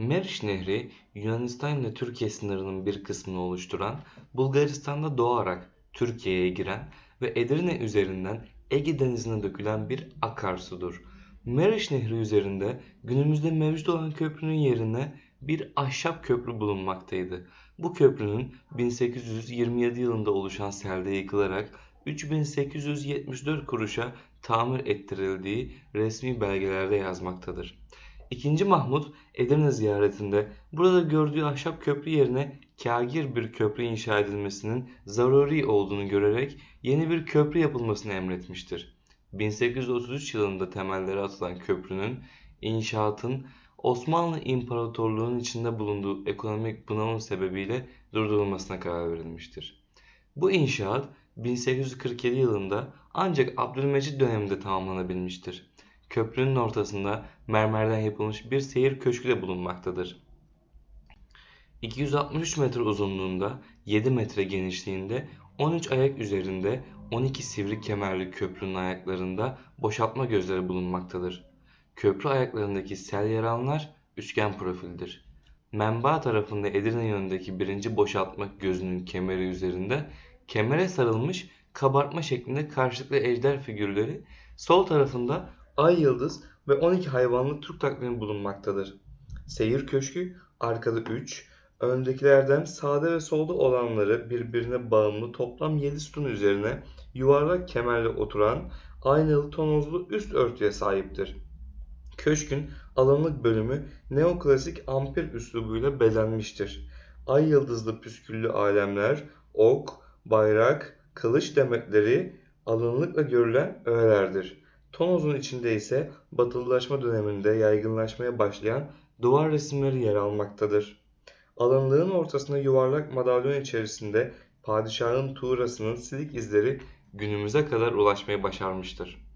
Meriç Nehri Yunanistan ile Türkiye sınırının bir kısmını oluşturan, Bulgaristan'da doğarak Türkiye'ye giren ve Edirne üzerinden Ege Denizi'ne dökülen bir akarsudur. Meriç Nehri üzerinde günümüzde mevcut olan köprünün yerine bir ahşap köprü bulunmaktaydı. Bu köprünün 1827 yılında oluşan selde yıkılarak 3874 kuruşa tamir ettirildiği resmi belgelerde yazmaktadır. İkinci Mahmut Edirne ziyaretinde burada gördüğü ahşap köprü yerine kagir bir köprü inşa edilmesinin zaruri olduğunu görerek yeni bir köprü yapılmasını emretmiştir. 1833 yılında temelleri atılan köprünün inşaatın Osmanlı İmparatorluğu'nun içinde bulunduğu ekonomik bunalım sebebiyle durdurulmasına karar verilmiştir. Bu inşaat 1847 yılında ancak Abdülmecit döneminde tamamlanabilmiştir. Köprünün ortasında mermerden yapılmış bir seyir köşkü de bulunmaktadır. 263 metre uzunluğunda 7 metre genişliğinde 13 ayak üzerinde 12 sivri kemerli köprünün ayaklarında boşaltma gözleri bulunmaktadır. Köprü ayaklarındaki sel yaranlar üçgen profildir. Menba tarafında Edirne yönündeki birinci boşaltma gözünün kemeri üzerinde kemere sarılmış kabartma şeklinde karşılıklı ejder figürleri sol tarafında ay yıldız ve 12 hayvanlı Türk takvimi bulunmaktadır. Seyir köşkü arkada 3, öndekilerden sağda ve solda olanları birbirine bağımlı toplam 7 sütun üzerine yuvarlak kemerle oturan aynalı tonozlu üst örtüye sahiptir. Köşkün alanlık bölümü neoklasik ampir üslubuyla bezenmiştir. Ay yıldızlı püsküllü alemler, ok, bayrak, kılıç demetleri alanlıkla görülen öğelerdir. Tonozun içinde ise batılılaşma döneminde yaygınlaşmaya başlayan duvar resimleri yer almaktadır. Alanlığın ortasında yuvarlak madalyon içerisinde padişahın tuğrasının silik izleri günümüze kadar ulaşmayı başarmıştır.